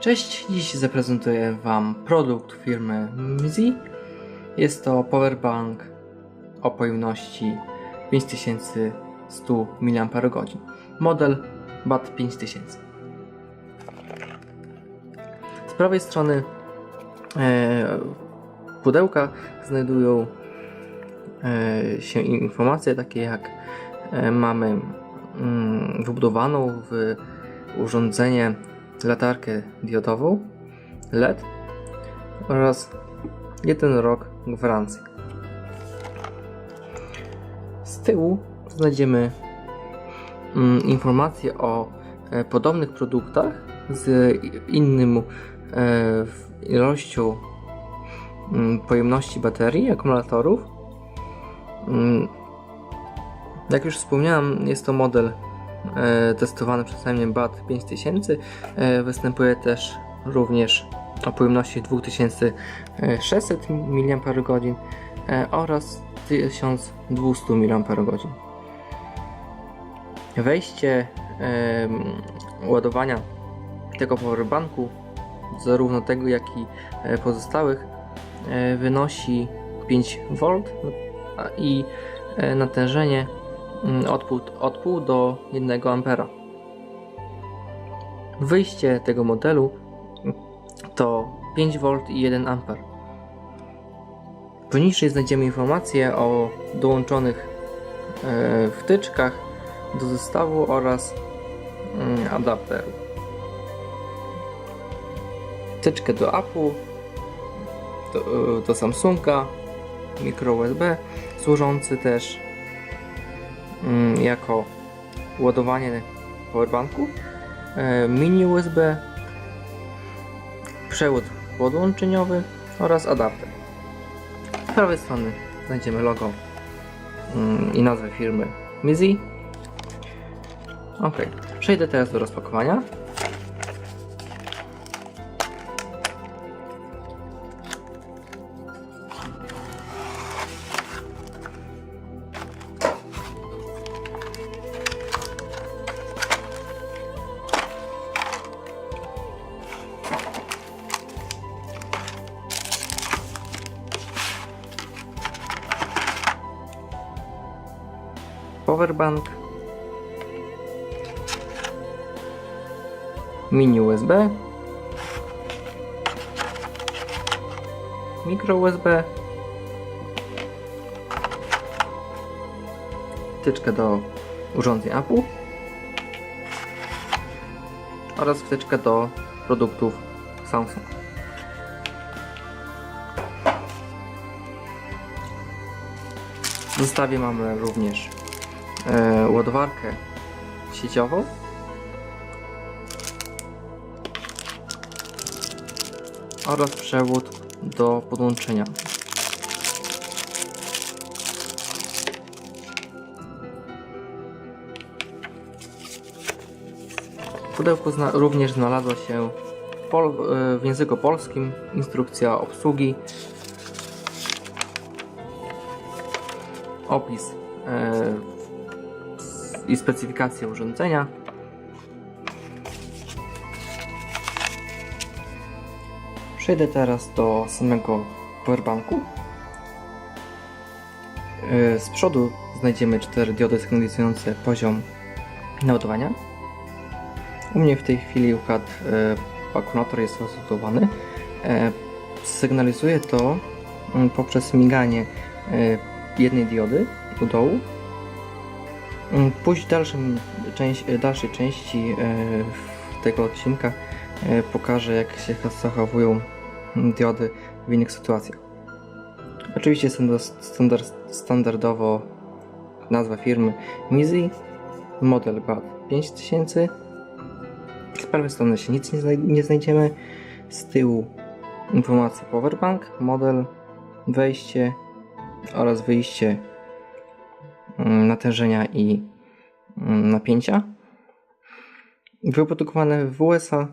Cześć, dziś zaprezentuję Wam produkt firmy Mizi. Jest to powerbank o pojemności 5100 mAh. Model BAT 5000. Z prawej strony e, pudełka znajdują e, się informacje takie jak e, mamy mm, w urządzenie latarkę diodową LED oraz jeden rok gwarancji. Z tyłu znajdziemy mm, informacje o e, podobnych produktach z innym e, ilością mm, pojemności baterii, akumulatorów. Mm, Jak już wspomniałem, jest to model testowany przeze mnie BAT 5000. E, Występuje też również o pojemności 2600 mAh e, oraz 1200 mAh. Wejście ładowania tego powerbanku, zarówno tego jak i e, pozostałych, e, wynosi 5V a- i e, natężenie od pół, od pół do 1 A. Wyjście tego modelu to 5V i 1 A. Poniżej znajdziemy informacje o dołączonych e, wtyczkach do zestawu oraz mm, adapteru. Wtyczkę do Apple, do, e, do Samsunga, mikro USB, służący też jako ładowanie powerbanku, e, mini USB, przewód podłączeniowy oraz adapter. Z prawej strony znajdziemy logo mm, i nazwę firmy Mizi. Ok, przejdę teraz do rozpakowania. Powerbank, mini USB, mikro USB, wtyczkę do urządzeń Apple. Oraz wtyczkę do produktów Samsung. W zestawie mamy również e, ładowarkę sieciową oraz przewód do podłączenia. W pudełku zna również znalazła się pol e, w języku polskim instrukcja obsługi, opis e, i specyfikację urządzenia. Przejdę teraz do samego powerbanku. E, Z przodu znajdziemy cztery diody sygnalizujące poziom naładowania. U mnie w tej chwili układ e, akumulator jest rozładowany. E, sygnalizuje to mm, poprzez miganie jednej diody u dołu. Mm, Później dalszym, dalszej części e, tego odcinka e, pokażę jak się zachowują diody w innych sytuacjach. Oczywiście standard, standard, standardowo nazwa firmy Mizi, model BAT 5000. Z prawej strony się nic nie, nie znajdziemy. Z tyłu informacja powerbank, model, wejście oraz wyjście natężenia i mm, napięcia. Wyprodukowane w USA.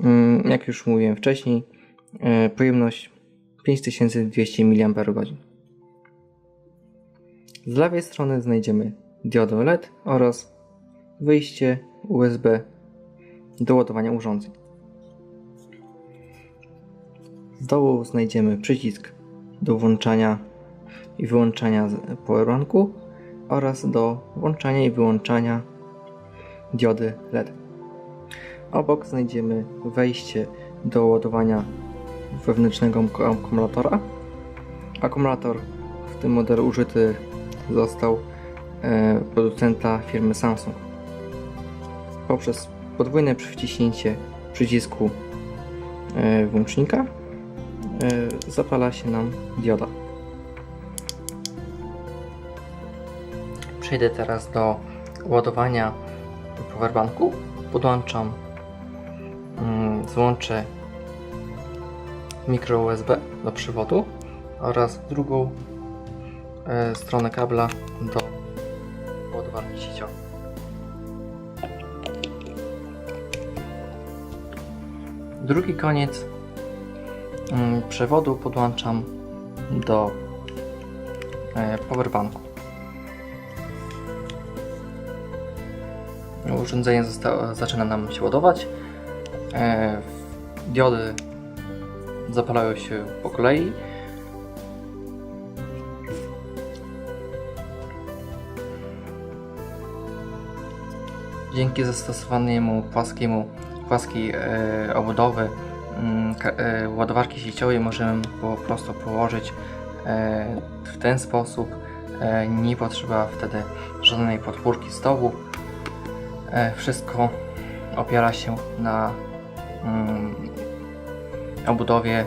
Mm, Jak już mówiłem wcześniej, e, pojemność 5200 mAh. Z lewej strony znajdziemy diodę LED oraz wyjście USB do ładowania urządzeń. Z dołu znajdziemy przycisk do włączania i wyłączania powerbanku oraz do włączania i wyłączania diody LED. Obok znajdziemy wejście do ładowania wewnętrznego ak- akumulatora. Akumulator w tym modelu użyty został e, producenta firmy Samsung. Poprzez podwójne przyciśnięcie przycisku e, włącznika e, zapala się nam dioda. Przejdę teraz do ładowania powerbanku. Podłączam, mm, złączę mikro USB do przewodu oraz drugą e, stronę kabla do ładowarki sieciowej. Drugi koniec mm, przewodu podłączam do e, powerbanku. Urządzenie zosta- zaczyna nam się ładować. E, diody zapalają się po kolei. Dzięki zastosowanemu płaskiemu, płaskiej e, obudowy mm, e, ładowarki sieciowej możemy po prostu położyć e, w ten sposób. E, nie potrzeba wtedy żadnej podpórki stołu. E, wszystko opiera się na mm, obudowie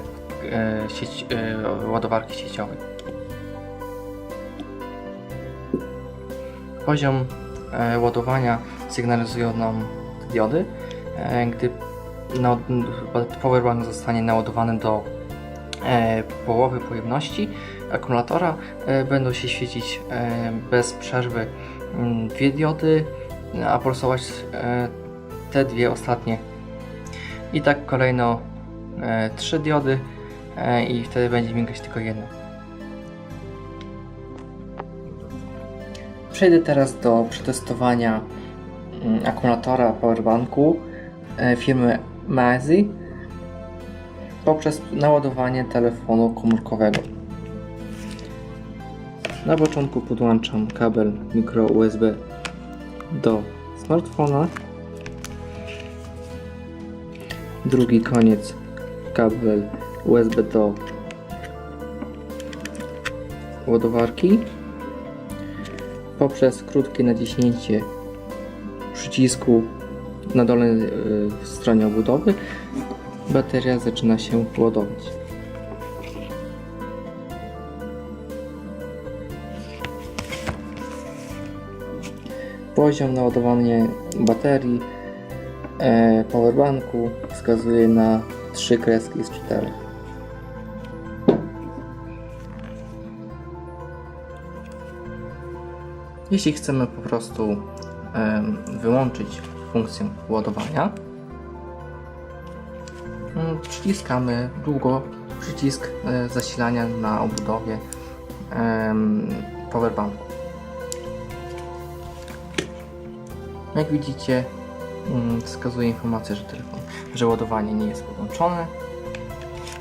e, sieć, e, ładowarki sieciowej. Poziom ładowania sygnalizują nam diody. Gdy powerbank zostanie naładowany do połowy pojemności akumulatora, będą się świecić bez przerwy mm, dwie diody, a pulsować e, te dwie ostatnie. I tak kolejno e, trzy diody e, i wtedy będzie migać tylko jedna. Przejdę teraz do przetestowania mm, akumulatora powerbanku firmy Mazi poprzez naładowanie telefonu komórkowego. Na początku podłączam kabel mikro USB do smartfona. Drugi koniec kabel USB do ładowarki. Poprzez krótkie naciśnięcie przycisku na dolnej y, stronie obudowy bateria zaczyna się ładować. Poziom naładowania baterii e, powerbanku wskazuje na 3 kreski z 4. Jeśli chcemy po prostu em, wyłączyć funkcję ładowania, mm, przyciskamy długo przycisk e, zasilania na obudowie powerbanku. Jak widzicie, mm, wskazuje informację, że telefon, że ładowanie nie jest podłączone.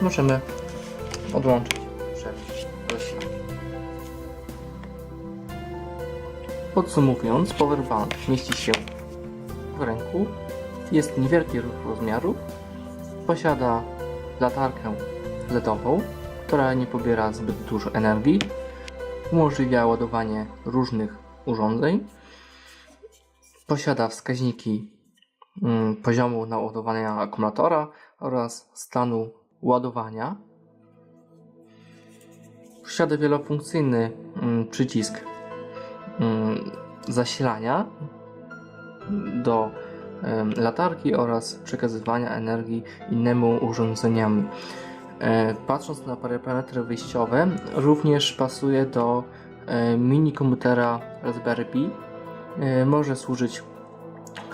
Możemy odłączyć przed zasilanie. Podsumowując, powerbank mieści się w ręku, jest niewielkich rozmiarów, posiada latarkę LEDową, która nie pobiera zbyt dużo energii, umożliwia ładowanie różnych urządzeń, posiada wskaźniki mm, poziomu naładowania akumulatora oraz stanu ładowania. Posiada wielofunkcyjny mm, przycisk mm, zasilania do latarki oraz przekazywania energii innemu urządzeniami. E, Patrząc na parametry wyjściowe, również pasuje do e, mini komputera Raspberry Pi. E, Może służyć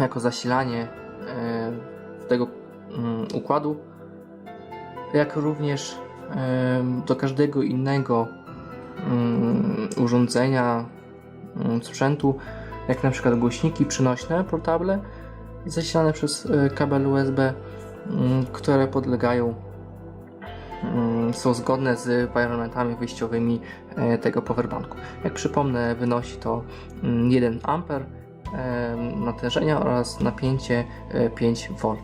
jako zasilanie e, tego mm, układu, jak również em, do każdego innego mm, urządzenia, mm, sprzętu, jak na przykład głośniki przenośne, portable, zasilane przez kabel USB, które podlegają, są zgodne z parametrami wyjściowymi e, tego powerbanku. Jak przypomnę, wynosi to mm, 1 A e, natężenia oraz napięcie e, 5 V.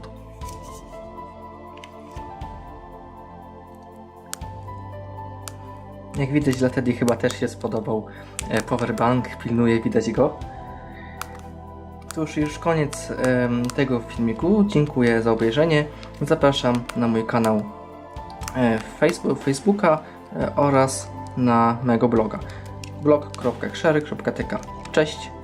Jak widać, dla Teddy chyba też się spodobał e, powerbank, pilnuje, widać go. To już już koniec tego filmiku. Dziękuję za obejrzenie. Zapraszam na mój kanał e, Facebooka e, oraz na mego bloga blog.krzery.tk. Cześć!